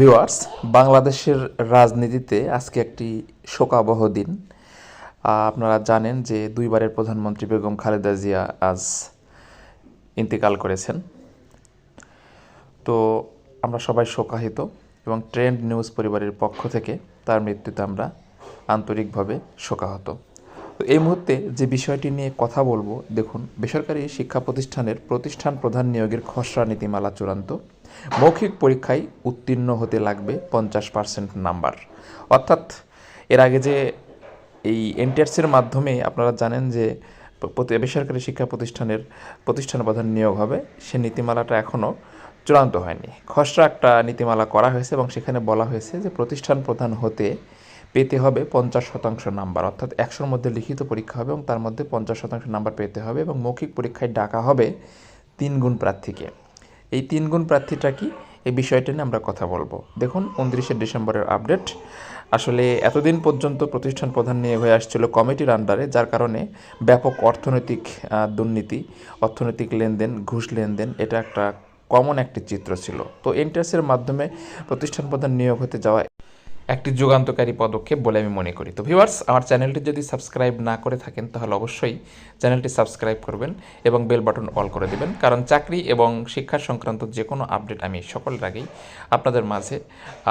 Viewers বাংলাদেশের রাজনীতিতে আজকে একটি শোকাবহ দিন। আপনারা জানেন যে দুইবারের প্রধানমন্ত্রী বেগম খালেদা জিয়া আজ ইন্তেকাল করেছেন। তো আমরা সবাই শোকাহিত এবং ট্রেন্ড নিউজ পরিবারের পক্ষ থেকে তার মৃত্যুতে আমরা আন্তরিকভাবে শোকাহত। তো এই মুহূর্তে যে বিষয়টি নিয়ে কথা বলব, দেখুন, বেসরকারি শিক্ষা প্রতিষ্ঠানের প্রতিষ্ঠান প্রধান নিয়োগের খসড়া নীতিমালা চূড়ান্ত। মৌখিক পরীক্ষায় উত্তীর্ণ হতে লাগবে পঞ্চাশ পার্সেন্ট নাম্বার। অর্থাৎ এর আগে যে এই এনটিআরসির মাধ্যমে আপনারা জানেন যে বেসরকারি শিক্ষা প্রতিষ্ঠানের প্রতিষ্ঠান প্রধান নিয়োগ হবে, সে নীতিমালাটা এখনও চূড়ান্ত হয়নি। খসড়া একটা নীতিমালা করা হয়েছে এবং সেখানে বলা হয়েছে যে প্রতিষ্ঠান প্রধান হতে পেতে হবে পঞ্চাশ শতাংশ নাম্বার। অর্থাৎ একশোর মধ্যে লিখিত পরীক্ষা হবে এবং তার মধ্যে পঞ্চাশ শতাংশ নাম্বার পেতে হবে এবং মৌখিক পরীক্ষায় ডাকা হবে তিন গুণ প্রার্থীকে। এই তিন গুণ প্রার্থীটা কি? এই বিষয়টা নিয়ে আমরা কথা বলব। দেখুন, উনত্রিশে ডিসেম্বরের আপডেট। আসলে এতদিন পর্যন্ত প্রতিষ্ঠান প্রধান নিয়ে হয়ে আসছিল কমিটির আন্ডারে, যার কারণে ব্যাপক অর্থনৈতিক দুর্নীতি, অর্থনৈতিক লেনদেন, ঘুষ লেনদেন, এটা একটা কমন একটি চিত্র ছিল। তো এন্ট্রান্সের মাধ্যমে প্রতিষ্ঠান প্রধান নিয়োগ হতে যাওয়া একটি যুগান্তকারী পদক্ষেপ বলে আমি মনে করি। তো ভিউয়ার্স, আমার চ্যানেলটি যদি সাবস্ক্রাইব না করে থাকেন, তাহলে অবশ্যই চ্যানেলটি সাবস্ক্রাইব করবেন এবং বেল বাটন অল করে দেবেন। কারণ চাকরি এবং শিক্ষা সংক্রান্ত যে কোনো আপডেট আমি সকলের আগেই আপনাদের মাঝে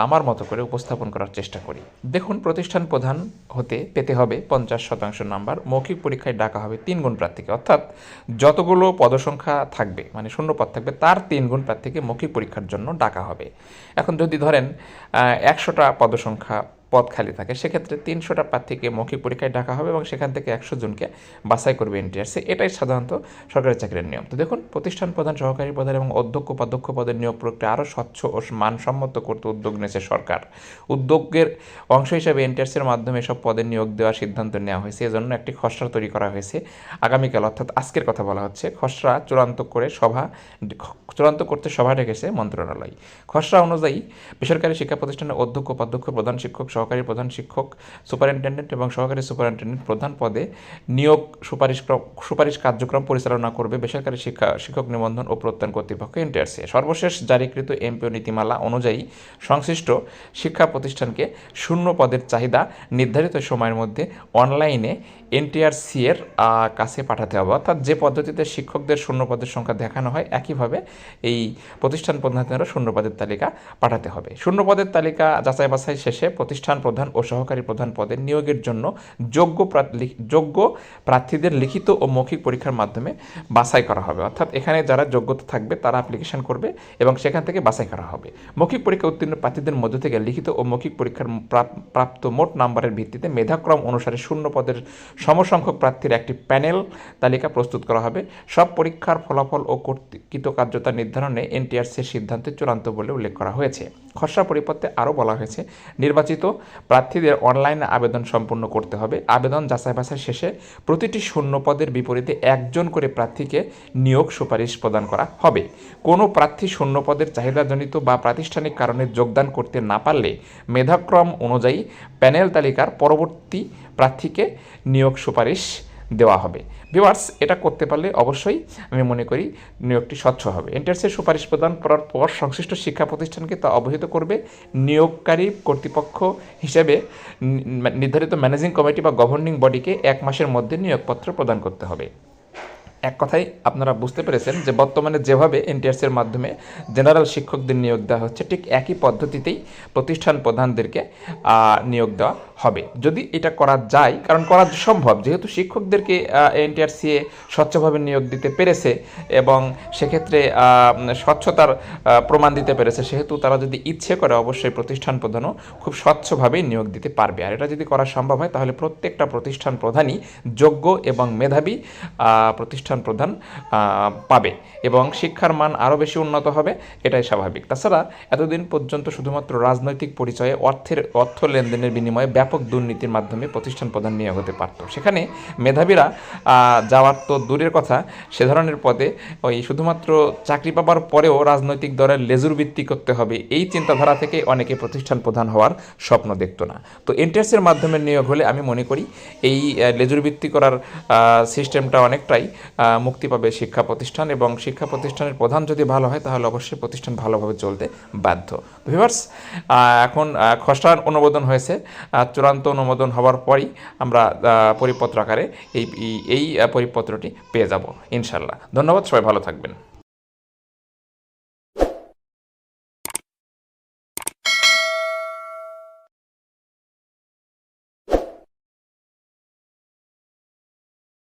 আমার মতো করে উপস্থাপন করার চেষ্টা করি। দেখুন, প্রতিষ্ঠান প্রধান হতে পেতে হবে পঞ্চাশ শতাংশ নাম্বার। মৌখিক পরীক্ষায় ডাকা হবে তিন গুণ প্রার্থীকে। অর্থাৎ যতগুলো পদসংখ্যা থাকবে মানে শূন্য পদ থাকবে, তার তিন গুণ প্রার্থীকে মৌখিক পরীক্ষার জন্য ডাকা হবে। এখন যদি ধরেন একশোটা পদসংখ্যা সংখ্যা পদ খালি থাকে। সেক্ষেত্রে তিনশোটা প্রার্থীকে মৌখিক পরীক্ষায় ডাকা হবে এবং সেখান থেকে একশো জনকে বাছাই করবে এনটিআরসি। এটাই সাধারণত সরকারি চাকরির নিয়ম। তো দেখুন, প্রতিষ্ঠান প্রধান, সহকারী প্রধান এবং অধ্যক্ষ, উপাধ্যক্ষ পদের নিয়োগ প্রক্রিয়া আরও স্বচ্ছ ও মানসম্মত করতে উদ্যোগ নিয়েছে সরকার। উদ্যোগের অংশ হিসেবে এনটিআরসির মাধ্যমে এসব পদে নিয়োগ দেওয়ার সিদ্ধান্ত নেওয়া হয়েছে। এজন্য একটি খসড়া তৈরি করা হয়েছে আগামীকাল। অর্থাৎ আজকের কথা বলা হচ্ছে, খসড়া চূড়ান্ত করে সভা, চূড়ান্ত করতে সভা ডেকেছে মন্ত্রণালয়। খসড়া অনুযায়ী বেসরকারি শিক্ষা প্রতিষ্ঠানের অধ্যক্ষ, উপাধ্যক্ষ, প্রধান, শিক্ষক সহকারী প্রধান শিক্ষক, সুপারিনটেন্ডেন্ট এবং সহকারী সুপারিনটেন্ডেন্ট প্রধান পদে নিয়োগ সুপারিশ সুপারিশ কার্যক্রম পরিচালনা করবে বেসরকারি শিক্ষা, শিক্ষক নিবন্ধন ও প্রত্যয়ন কর্তৃপক্ষ এনটিআরসি সর্বশেষ জারিকৃত এমপিও নীতিমালা অনুযায়ী সংশ্লিষ্ট শিক্ষা প্রতিষ্ঠানকে শূন্য পদের চাহিদা নির্ধারিত সময়ের মধ্যে অনলাইনে এনটিআরসি এর কাছে পাঠাতে হবে। অর্থাৎ যে পদ্ধতিতে শিক্ষকদের শূন্য পদের সংখ্যা দেখানো হয়, একইভাবে এই প্রতিষ্ঠান প্রধানেরও শূন্য পদের তালিকা পাঠাতে হবে। শূন্য পদের তালিকা যাচাই বাছাই শেষে প্রতিষ্ঠান প্রধান ও সহকারী প্রধান পদে নিয়োগের জন্য যোগ্য যোগ্য প্রার্থীদের লিখিত ও মৌখিক পরীক্ষার মাধ্যমে বাছাই করা হবে। অর্থাৎ এখানে যারা যোগ্যতা থাকবে, তারা অ্যাপ্লিকেশন করবে এবং সেখান থেকে বাছাই করা হবে। মৌখিক পরীক্ষা উত্তীর্ণ প্রার্থীদের মধ্য থেকে লিখিত ও মৌখিক পরীক্ষার প্রাপ- প্রাপ্ত মোট নাম্বারের ভিত্তিতে মেধাক্রম অনুসারে শূন্য পদের সমসংখ্যক প্রার্থীর একটি প্যানেল তালিকা প্রস্তুত করা হবে। সব পরীক্ষার ফলাফল ও কৃতকার্যতা নির্ধারণে এনটিআরসির সিদ্ধান্তে চূড়ান্ত বলে উল্লেখ করা হয়েছে। খসড়া পরিপত্রে আরও বলা হয়েছে, নির্বাচিত প্রার্থীদের অনলাইনে আবেদন সম্পূর্ণ করতে হবে। আবেদন যাচাই বাছাই শেষে প্রতিটি শূন্য পদের বিপরীতে একজন করে প্রার্থীকে নিয়োগ সুপারিশ প্রদান করা হবে। কোনো প্রার্থী শূন্য পদের চাহিদাজনিত বা প্রাতিষ্ঠানিক কারণে যোগদান করতে না পারলে মেধাক্রম অনুযায়ী প্যানেল তালিকার পরবর্তী প্রার্থীকে নিয়োগ সুপারিশ দেওয়া হবে। ভিওয়ার্স এটা করতে পারলে অবশ্যই আমি মনে করি নিয়োগটি স্বচ্ছ হবে। এন্টার্সের সুপারিশ প্রদান করার পর সংশ্লিষ্ট শিক্ষা প্রতিষ্ঠানকে তা অবহিত করবে নিয়োগকারী কর্তৃপক্ষ হিসেবে নির্ধারিত ম্যানেজিং কমিটি বা গভর্নিং বডিকে এক মাসের মধ্যে নিয়োগপত্র প্রদান করতে হবে। এক কথায়, আপনারা বুঝতে পেরেছেন যে বর্তমানে যেভাবে এনটিআরসির মাধ্যমে জেনারেল শিক্ষকদের নিয়োগ দেওয়া হচ্ছে, ঠিক একই পদ্ধতিতেই প্রতিষ্ঠান প্রধানদেরকে নিয়োগ দেওয়া হবে। যদি এটা করা যায়, কারণ করা সম্ভব, যেহেতু শিক্ষকদেরকে এনটিআরসি স্বচ্ছভাবে নিয়োগ দিতে পেরেছে এবং সেক্ষেত্রে স্বচ্ছতার প্রমাণ দিতে পেরেছে, সেহেতু তারা যদি ইচ্ছে করে অবশ্যই প্রতিষ্ঠান প্রধানও খুব স্বচ্ছভাবেই নিয়োগ দিতে পারবে। আর এটা যদি করা সম্ভব হয়, তাহলে প্রত্যেকটা প্রতিষ্ঠান প্রধানই যোগ্য এবং মেধাবী প্রতিষ্ঠান প্রধান পাবে এবং শিক্ষার মান আরও বেশি উন্নত হবে, এটাই স্বাভাবিক। তাছাড়া এতদিন পর্যন্ত শুধুমাত্র রাজনৈতিক পরিচয়ে অর্থের, অর্থ লেনদেনের বিনিময়ে ব্যাপক দুর্নীতির মাধ্যমে প্রতিষ্ঠান প্রধান নিয়োগ হতে পারত। সেখানে মেধাবীরা যাওয়ার তো দূরের কথা, সে ধরনের পদে ওই শুধুমাত্র চাকরি পাবার পরেও রাজনৈতিক দলের লেজুর ভিত্তি করতে হবে, এই চিন্তাধারা থেকে অনেকে প্রতিষ্ঠান প্রধান হওয়ার স্বপ্ন দেখতো না। তো এনটিএসের মাধ্যমে নিয়োগ হলে আমি মনে করি এই লেজুর ভিত্তি করার সিস্টেমটা অনেকটাই মুক্তি পাবে শিক্ষা প্রতিষ্ঠান এবং শিক্ষা প্রতিষ্ঠানের প্রধান যদি ভালো হয় তাহলে অবশ্যই প্রতিষ্ঠান ভালোভাবে চলতে বাধ্য। ভিভার্স এখন খসড়ার অনুমোদন হয়েছে চূড়ান্ত অনুমোদন হওয়ার পরই আমরা পরিপত্র আকারে এই, এই- পরিপত্রটি পেয়ে যাব ইনশাল্লাহ ধন্যবাদ, সবাই ভালো থাকবেন।